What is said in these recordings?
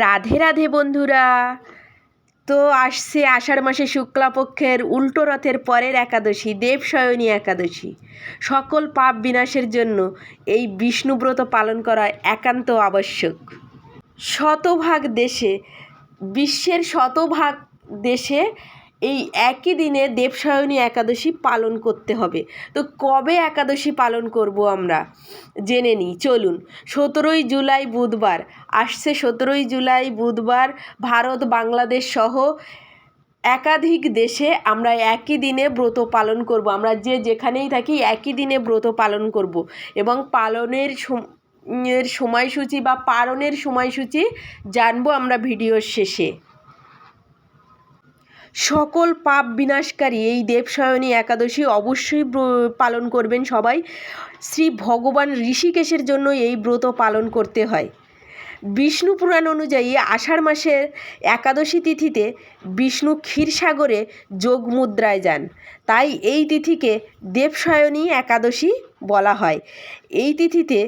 রাধে রাধে বন্ধুরা। তো আসছে আষাঢ় মাসে শুক্লাপক্ষের উল্টো রথের পরের একাদশী, দেবশয়নী একাদশী। সকল পাপ বিনাশের জন্য এই বিষ্ণুব্রত পালন করা একান্ত আবশ্যক। শতভাগ দেশে, বিশ্বের শতভাগ দেশে এই একই দিনে দেবসায়নী একাদশী পালন করতে হবে। তো কবে একাদশী পালন করব আমরা? জেনে নিই, চলুন। সতেরোই জুলাই বুধবার, আসছে সতেরোই জুলাই বুধবার, ভারত, বাংলাদেশ সহ একাধিক দেশে আমরা একই দিনে ব্রত পালন করব। আমরা যে যেখানেই থাকি একই দিনে ব্রত পালন করব এবং পালনের এর সময়সূচি বা পালনের সময়সূচি জানব আমরা ভিডিওর শেষে। সকল পাপ বিনাশকারী এই দেবসায়নী একাদশী অবশ্যই পালন করবেন সবাই। শ্রী ভগবান ঋষিকেশের জন্য এই ব্রত পালন করতে হয়। বিষ্ণু পুরাণ অনুযায়ী আষাঢ় মাসের একাদশী তিথিতে বিষ্ণু ক্ষীরসাগরে যোগ মুদ্রায় যান। তাই এই তিথিকে দেবসায়নী একাদশী বলা হয়। এই তিথিতে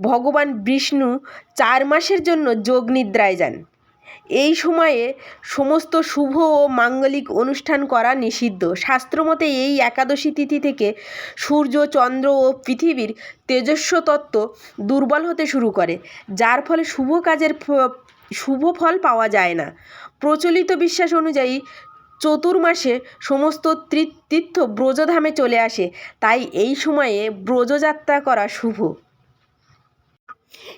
ভগবান বিষ্ণু চার মাসের জন্য যোগ নিদ্রায় যান। এই সময়ে সমস্ত শুভ ও মাঙ্গলিক অনুষ্ঠান করা নিষিদ্ধ। শাস্ত্রমতে এই একাদশী তিথি থেকে সূর্য, চন্দ্র ও পৃথিবীর তেজস্ব তত্ত্ব দুর্বল হতে শুরু করে, যার ফলে শুভ কাজের শুভ ফল পাওয়া যায় না। প্রচলিত বিশ্বাস অনুযায়ী চতুর্মাসে সমস্ত তীর- তীর্থ ব্রজধামে চলে আসে, তাই এই সময়ে ব্রজযাত্রা করা শুভ।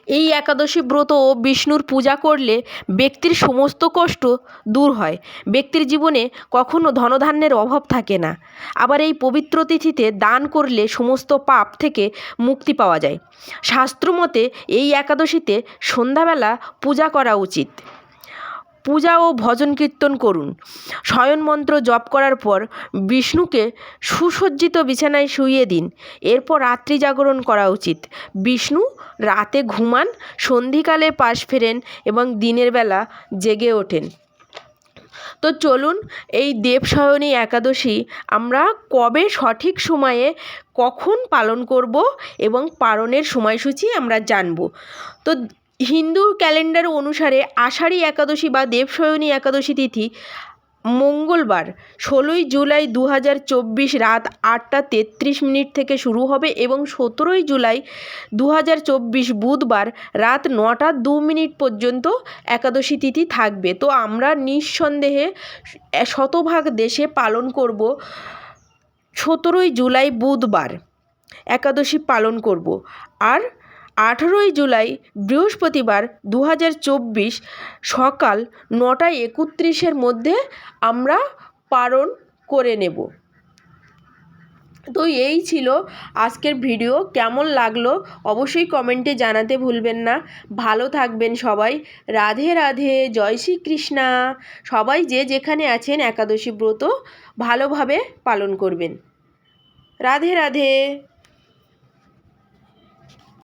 এই একাদশী ব্রত ও বিষ্ণুর পূজা করলে ব্যক্তির সমস্ত কষ্ট দূর হয়। ব্যক্তির জীবনে কখনো ধনধান্যের অভাব থাকে না। আবার এই পবিত্র তিথিতে দান করলে সমস্ত পাপ থেকে মুক্তি পাওয়া যায়। শাস্ত্রমতে এই একাদশীতে সন্ধ্যাবেলা পূজা করা উচিত। পূজা ও ভজন কীর্তন করুন। শয়ন মন্ত্র জপ করার পর বিষ্ণুকে সুসজ্জিত বিছানায় শুইয়ে দিন। এরপর রাত্রি জাগরণ করা উচিত। বিষ্ণু রাতে ঘুমান, সন্ধিকালে পাশ ফেরেন এবং দিনের বেলা জেগে ওঠেন। তো চলুন এই দেবশয়নী একাদশী আমরা কবে সঠিক সময়ে কখন পালন করব এবং পালনের সময়সূচি আমরা জানব। তো হিন্দু ক্যালেন্ডার অনুসারে আষাঢ়ী একাদশী বা দেবশয়নী একাদশী তিথি মঙ্গলবার, ষোলোই জুলাই দু হাজার চব্বিশ রাত আটটা তেত্রিশ মিনিট থেকে শুরু হবে এবং সতেরোই জুলাই দু হাজার চব্বিশ বুধবার রাত নটা দু মিনিট পর্যন্ত একাদশী তিথি থাকবে। তো আমরা নিঃসন্দেহে শতভাগ দেশে পালন করব সতেরোই জুলাই বুধবার, একাদশী পালন করব। আর আঠেরোই জুলাই বৃহস্পতিবার দু হাজার চব্বিশ সকাল নটায় একত্রিশের মধ্যে আমরা পালন করে নেব। তো এই ছিল আজকের ভিডিও। কেমন লাগল অবশ্যই কমেন্টে জানাতে ভুলবেন না। ভালো থাকবেন সবাই। রাধে রাধে, জয় শ্রীকৃষ্ণা। সবাই যে যেখানে আছেন একাদশী ব্রত ভালোভাবে পালন করবেন। রাধে রাধে।